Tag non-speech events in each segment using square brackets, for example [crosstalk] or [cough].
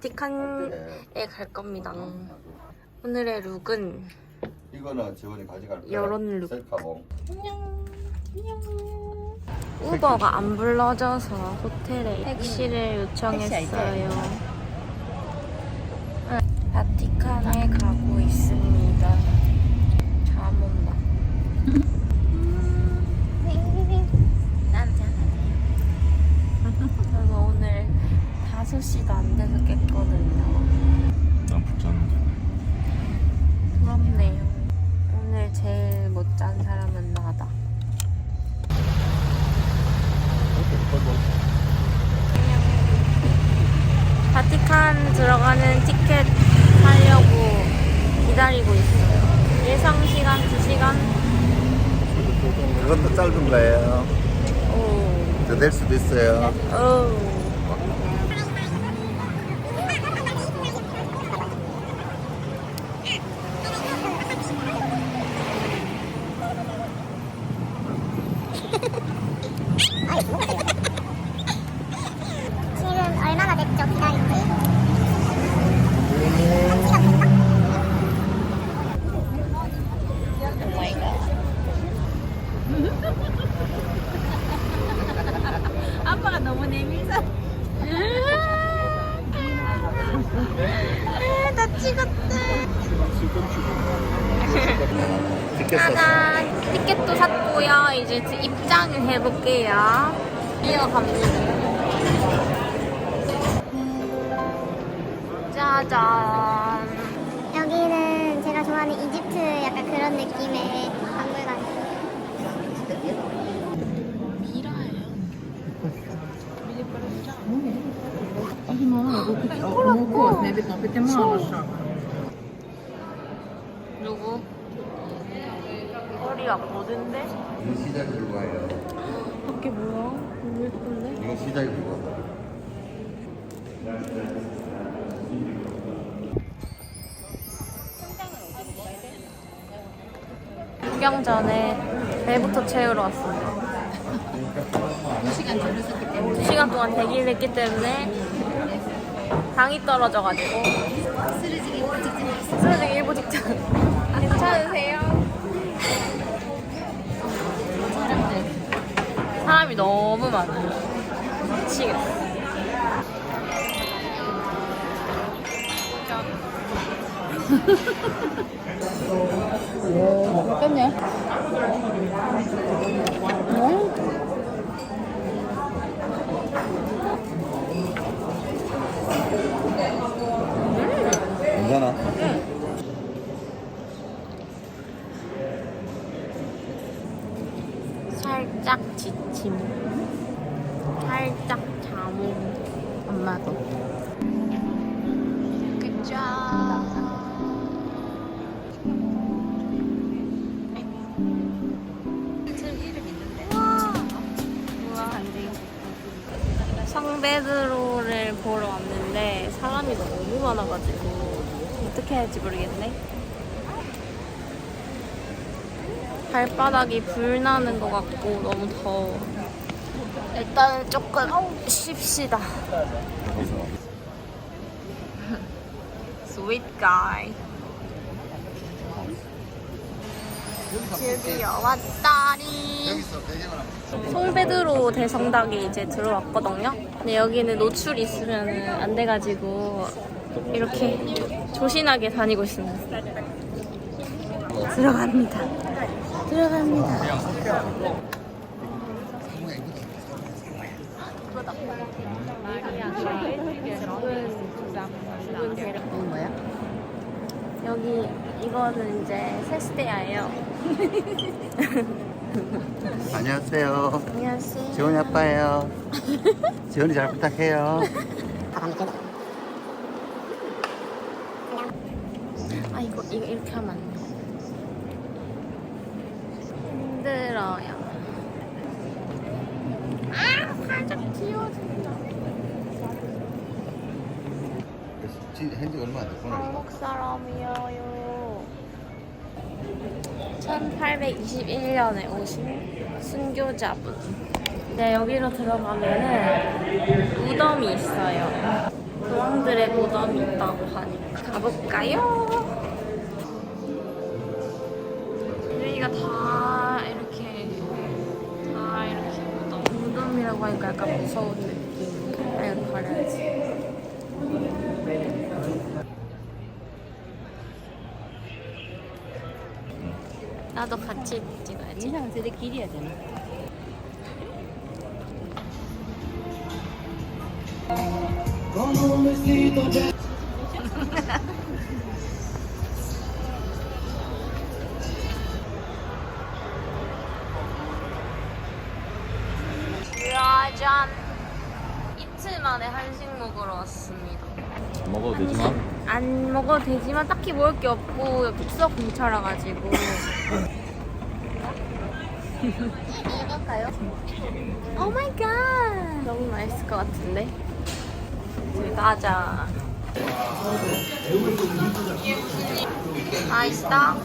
바티칸에 갈 겁니다. 오늘의 룩은 이거는 지원이 가져갈 거야. 요런 룩. 셀카봉. 우버가 안 불러져서 호텔에 택시를 요청했어요. 응, 바티칸에 가고 있습니다. 잠 온다. 그래서 오늘 5시도 안 돼서 깼거든요. 난 붙잡는데. 부럽네요. 오늘 제일 못 잔 사람은 나다. 바티칸 들어가는 티켓 사려고 기다리고 있어요. 예상 시간 2시간? 그것도 짧은 거예요. 오. 더 될 수도 있어요. 오. 지금 얼마나 됐죠 기다린 지? 한 시간 됐나? 아빠가 너무 내밀자. 나 찍었대. 짜잔. 티켓도 샀고요. 이제 입장을 해볼게요. 이어갑니다. 짜잔. 여기는 제가 좋아하는 이집트 약간 그런 느낌의 박물관 누구? 허리가 뭐든데? 이거 시작 결과예요. 밖에 뭐야? 너무 예쁜데? 이거 시작 결과. 구경 전에 배부터 채우러 왔어요. 2시간 동안 대기를 했기 때문에 당이 떨어져가지고. 쓰러지기 일보 직전. 괜찮으세요? 사람이 너무 많아요 미치겠어 [laughs] 괜찮아? 살짝 지침. 살짝 잠오 엄마도 그쵸 성베드로를 보러 왔는데 사람이 너무 많아가지고 어떻게 해야 할지 모르겠네. 발바닥이 불나는 것 같고 너무 더워. 일단은 조금 쉽시다. Sweet guy. 드디어 왔다니. 송베드로 대성당에 이제 들어왔거든요. 근데 여기는 노출이 있으면 안 돼가지고 이렇게 조신하게 다니고 있습니다. 들어갑니다. 들어갑니다. 여기 이거는 이제 세스테아예요. [laughs] 안녕하세요. 안녕하세요. 지원이 아빠예요. [laughs] 지원이 잘 부탁해요. [laughs] 아 이거 이거 이렇게 하면 안 돼. 힘들어요. 아 살짝 튀어진다. 현지 얼마 안 됐구나. 한국 사람이에요. 1821년에 오신 순교자분. 네, 여기로 들어가면은 무덤이 있어요. 공항들의 무덤이 있다고 하니까 가볼까요? 무덤이라고 하니까 약간 무서운 느낌. 아 이거 가려야지. 나도 같이 찍어야지. 인상 저리 길이야 되나? 짜잔! 먹어도 되지만 안 먹어도 되지만 딱히 먹을 게 없고 여기 추석 공차라 가지고. 이거까요? 오 마이 갓! 너무 맛있을 것 같은데? 둘 가자. 맛있다.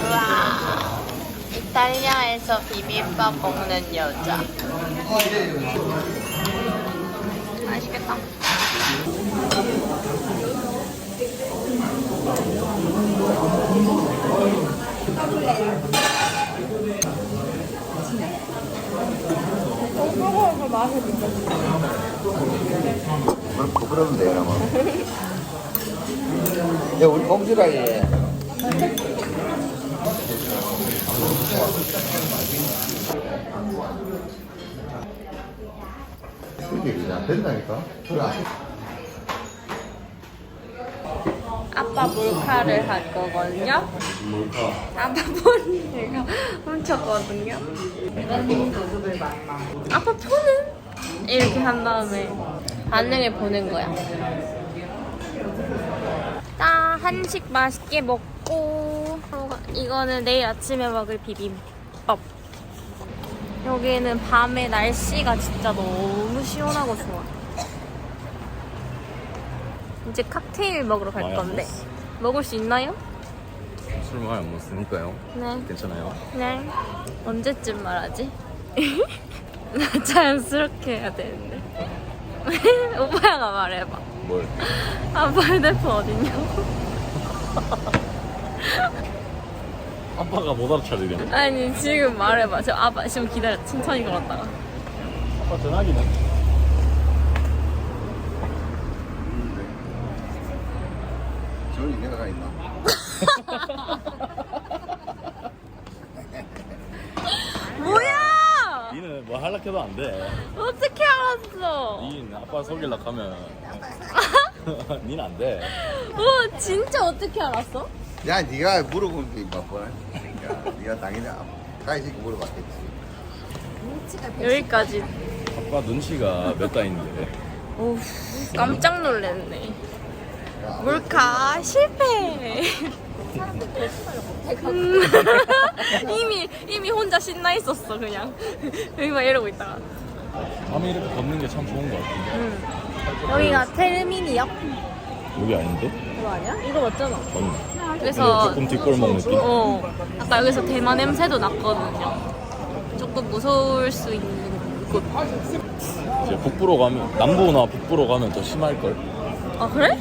우와. 이탈리아에서 비빔밥 먹는 여자. 맛있겠다. 그럼 부끄러우면 돼 그러면 야 우리 공주라기 그게 그냥 된다니까? 그래 아빠 몰카를 할 거거든요. 뭘까 아빠 폰 제가 훔쳤거든요. 아빠 폰은 이렇게 한 다음에 반응을 보는 거야. 딱 한식 맛있게 먹고 이거는 내일 아침에 먹을 비빔밥. 여기는 밤에 날씨가 진짜 너무 시원하고 좋아. 이제 칵테일 먹으러 갈 많이 안 건데 먹었어. 먹을 수 있나요? 술 많이 안 먹었으니까요. 네. 괜찮아요. 네. 언제쯤 말하지? [laughs] 나 자연스럽게 해야 되는데. [laughs] 오빠가 말해봐. 뭘? 아빠 휴대폰 어딨냐고? 아빠가 못 알아차리려. 아니 지금 말해봐. 저 아빠 지금 기다려. 천천히 걸었다가. 아빠 전화기네. 저기 내가 가 있나 [laughs] 뭐야? 니는 뭐 하려해도 안 돼. 어떻게 알았어? 니는 아빠 속일라 하면 [laughs] 니는 안 돼. 어 진짜 어떻게 알았어? 야 네가 돼 임마 뻔 그러니까 네가 당연히 가이새끼 물어봤겠지 여기까지. 아빠 눈치가 몇 달인데. [laughs] 오 깜짝 놀랐네. 몰카 실패. 음, [laughs] 이미 이미 혼자 신나 있었어 그냥 여기 막 이러고 있다가 밤에 이렇게 걷는 게 참 좋은 것 같아. 음. 여기가 테르미니역 여기 아닌데? 이거 아니야? 이거 맞잖아 맞나? 그래서 조금 뒷골목 느낌? 어 아까 여기서 대만 냄새도 났거든요 조금 무서울 수 있는 곳 이제 북부로 가면 남부나 북부로 가면 더 심할 걸? 아 그래?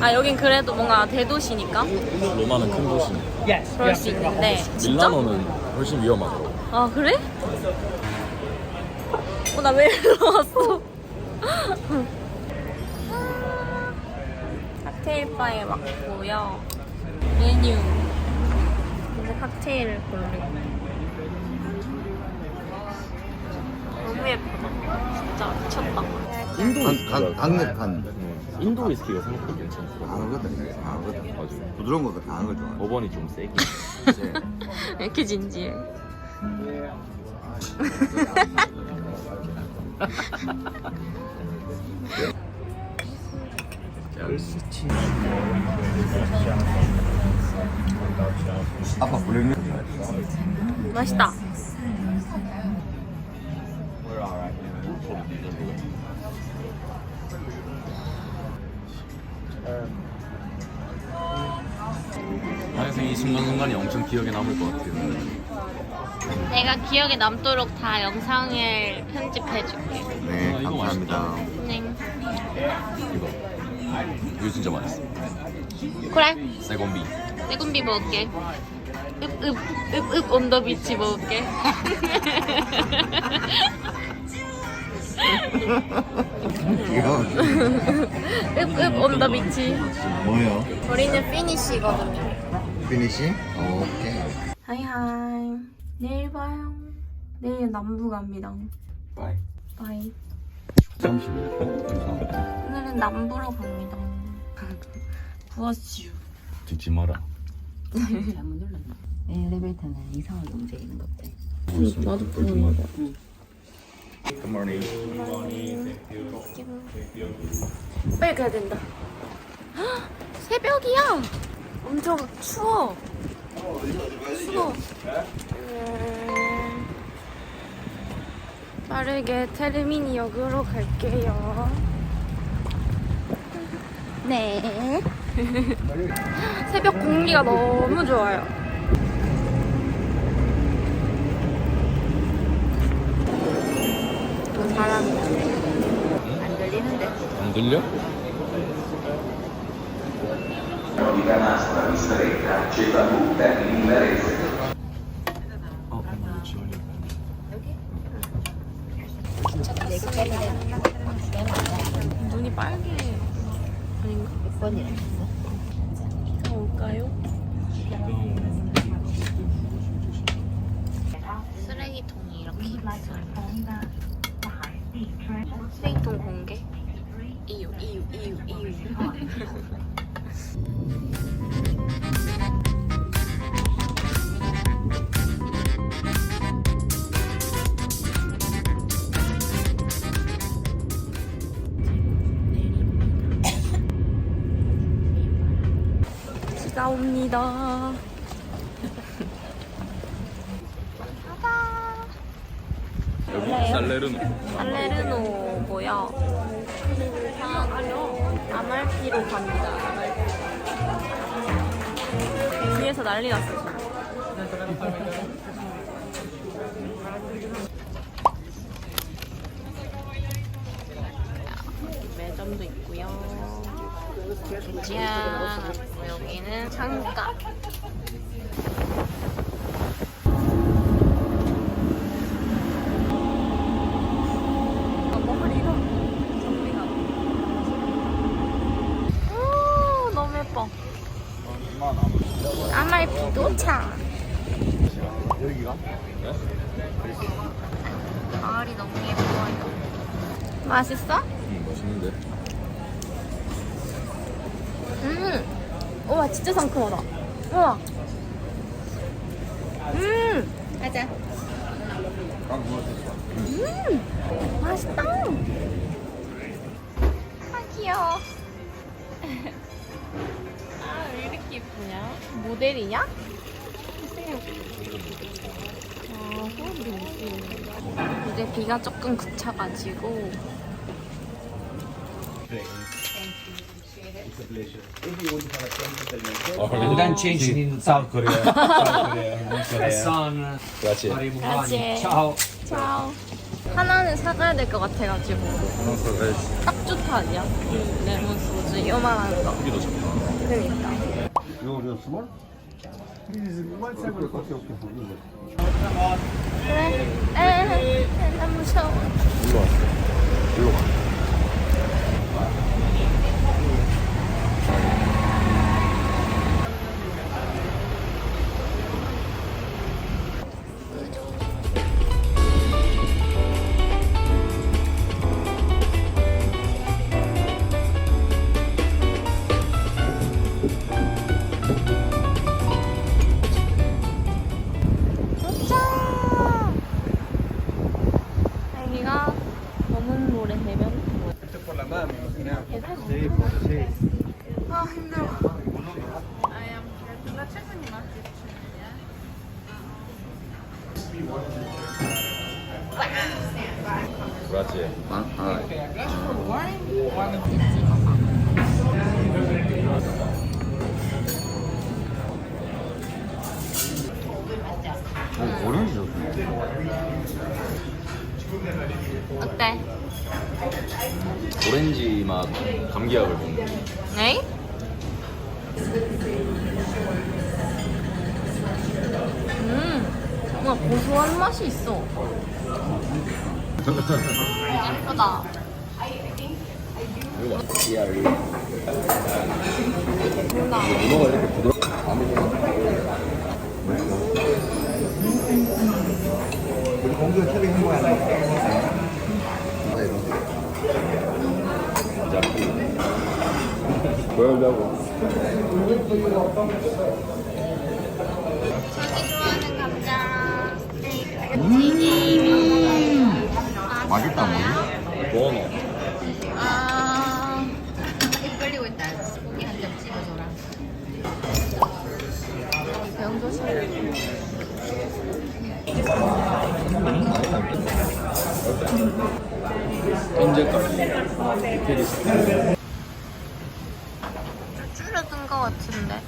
아 여긴 그래도 뭔가 대도시니까 로마는 큰 도시니. 그럴 수 있는데 진짜? 밀라노는 훨씬 위험하더라고. 아 그래? 어 나 왜 일로 왔어? 칵테일 바에 왔고요. 메뉴. 이제 칵테일을 고르고. 너무 예쁘다. 진짜 미쳤다. 인도 강- 위스키가 강- 강력한 인도 위스키가 생각보다 괜찮더라고. 강하거든 강하거든 맞아. 부드러운 것도 강한 걸 좋아해 버번이 좀 세긴. 이제 왜 이렇게 진지해? 아빠 블랙 맛있다. 평생 이 순간순간이 엄청 기억에 남을 것 같아요. 내가 기억에 남도록 다 영상을 편집해줄게. 네, 아, 이거 감사합니다. 네. 이거 이거 진짜 맛있어 그래. 세건비 내군비 먹을게. 읍 읍 읍 읍 온더 비치 먹을게. 이거 읍읍 온더 비치. 뭐예요? 우리는 피니쉬거든요. 피니시? 오케이. 하이하이. 내일 봐요. 내일 남부 갑니다. 바이 바이. 30일 감사합니다 오늘은 남부로 갑니다. 부어슈. 듣지 마라 잘못 눌렀네. 엘리베이터는 이상하게 움직이는 것 같아. 나도 부어야 돼. Good morning 빨리 가야 된다. 헉, 새벽이야. 엄청 추워. 추워. 음, 빠르게 테르미니 역으로 갈게요. 네. [laughs] 새벽 공기가 너무 좋아요. 또 사람이 안 들리는데? 안 들려? 어, 비가 옵니다. 여기 살레르노 살레르노고요. 아말피로 갑니다. 아말피. 뒤에서 난리 났어. 지금. 매점도 있고요. 짠. 정리가. 오, 너무 예뻐. 아말피 도착. 여기가? 가을이 너무 예뻐요. 맛있어? 응 맛있는데 음. 우와, 진짜 상큼하다. 우와. 음. 가자. 음. 맛있다. 아, 귀여워. [laughs] 아, 왜 이렇게 예쁘냐? 모델이냐? 아. 이제 비가 조금 그쳐가지고 And then changing in South Korea. South Korea. North Korea. Son, 그렇지 Grazie. Ciao. 차오. 하나는 사가야 될 것 같아가지고 딱 좋다 아니야? 레몬 소주 요만한 거. 여기도 좋다 그러니까. 그래. 에, 나 무서워. 일로 와 브라질. 아, 아. 어, 오렌지 좋네. 어때? 오렌지 맛 감기약을 먹는. 에이? 네? 음, 정말 고소한 맛이 있어. 예쁘다. 우리 공주 처리 한 거야. 진짜 보여주려고. 자기 좋아하는 감자랑 스테이크 튀김이 맛있다, 뭐. 번호. 아, 입 벌리고 있다. 고기 한 점 찍어줘라. 병 조심. 언제까지? 디테일이 있어. 줄어든 것 같은데.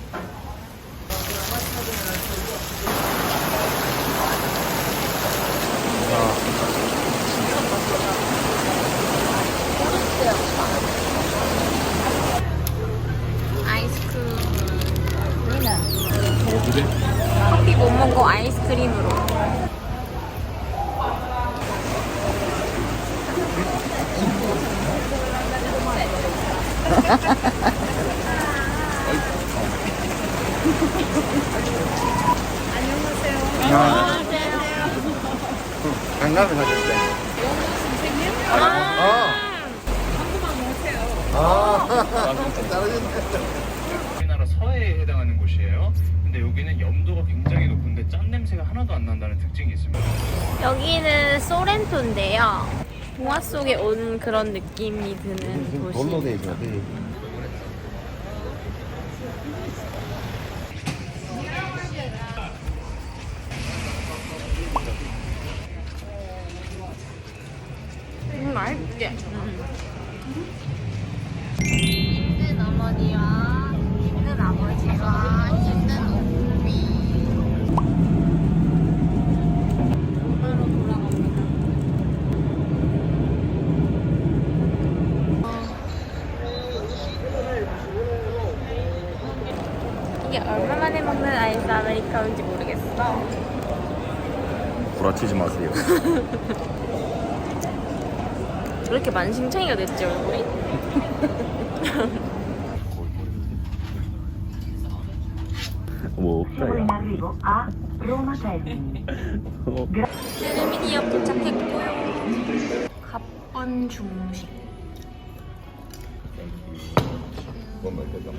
아이스크림. 그래? 커피 못 먹고 아이스크림으로. 떨어졌네. 우리나라 서해에 해당하는 곳이에요. 근데 여기는 염도가 굉장히 높은데 짠 냄새가 하나도 안 난다는 특징이 있습니다. 여기는 소렌토인데요. 동화 속에 온 그런 느낌이 드는 도시. 돌로 돼 있어. 돼. 음, 맛있지? 힘든 어머니와 힘든 아버지와 힘든 오비. 바로 돌아갑니다. 이게 얼마 만에 먹는 아이스 아메리카노인지 모르겠어. 구라치지 마세요. 왜 이렇게 만신창이가 됐지 얼굴이? [laughs] 뭐 없다 야. 어, 텔미니엄 도착했고요. 갑번 중식. 뭔 말이야,